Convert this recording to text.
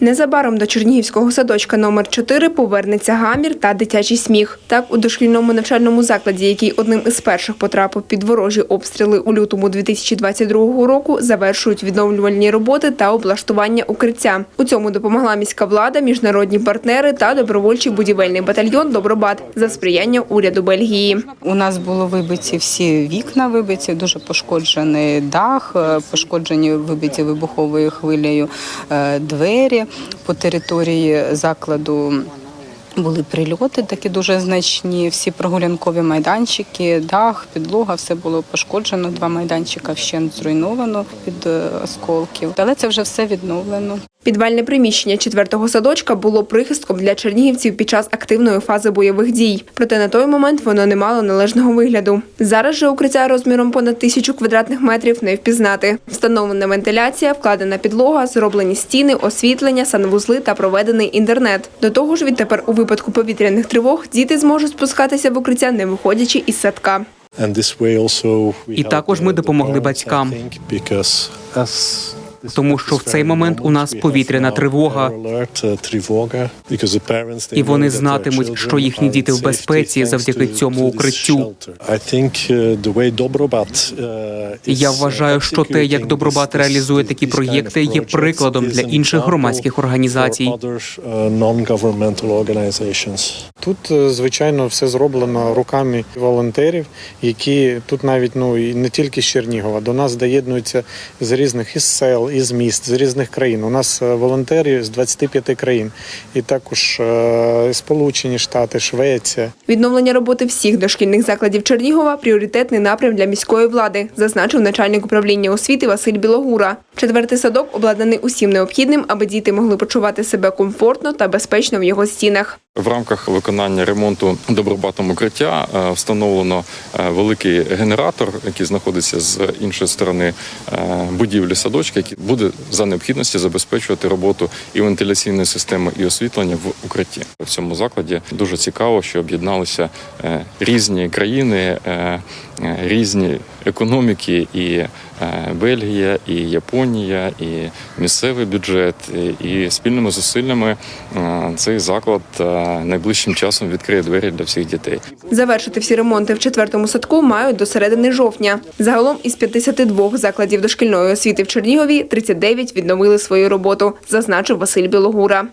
Незабаром до Чернігівського садочка номер 4 повернеться гамір та дитячий сміх. Так, у дошкільному навчальному закладі, який одним із перших потрапив під ворожі обстріли у лютому 2022 року, завершують відновлювальні роботи та облаштування укриття. У цьому допомогла міська влада, міжнародні партнери та добровольчий будівельний батальйон Добробат за сприяння уряду Бельгії. У нас було вибиті всі вікна, вибиті, дуже пошкоджений дах, е, пошкоджені вибиті вибуховою хвилею е, двері по території закладу. Були прильоти такі дуже значні. Всі прогулянкові майданчики, дах, підлога, все було пошкоджено. Два майданчика вщент зруйновано від е, осколків. Але це вже все відновлено. Підвальне приміщення четвертого садочка було прихистком для чернігівців під час активної фази бойових дій. Проте на той момент воно не мало належного вигляду. Зараз же укриття розміром понад тисячу квадратних метрів не впізнати. Встановлена вентиляція, вкладена підлога, зроблені стіни, освітлення, санвузли та проведений інтернет. До того ж, відтепер у випадку повітряних тривог діти зможуть спускатися в укриття, не виходячи із садка. І також ми допомогли батькам, тому що в цей момент у нас повітряна тривога, і вони знатимуть, що їхні діти в безпеці завдяки цьому укриттю. Я вважаю, що те, як Добробат реалізує такі проєкти, є прикладом для інших громадських організацій. Тут, е, звичайно, все зроблено руками волонтерів, які тут навіть ну і не тільки з Чернігова, до нас доєднуються з різних із сел, із міст, з різних країн. У нас е, волонтери з 25 країн, і також е, Сполучені Штати, Швеція. Відновлення роботи всіх дошкільних закладів Чернігова пріоритетний напрям для міської влади, зазначив начальник управління освіти Василь Білогура. Четвертий садок обладнаний усім необхідним, аби діти могли почувати себе комфортно та безпечно в його стінах. В рамках виконання ремонту добробатом укриття е, встановлено е, великий генератор, який знаходиться з іншої сторони е, будівлі садочка, який буде за необхідності забезпечувати роботу і вентиляційної системи, і освітлення в укритті. В цьому закладі дуже цікаво, що об'єдналися різні країни, різні економіки, і е, Бельгія, і Японія, і місцевий бюджет, і, спільними зусиллями е, цей заклад е, найближчим часом відкриє двері для всіх дітей. Завершити всі ремонти в четвертому садку мають до середини жовтня. Загалом із 52 закладів дошкільної освіти в Чернігові 39 відновили свою роботу, зазначив Василь Білогура.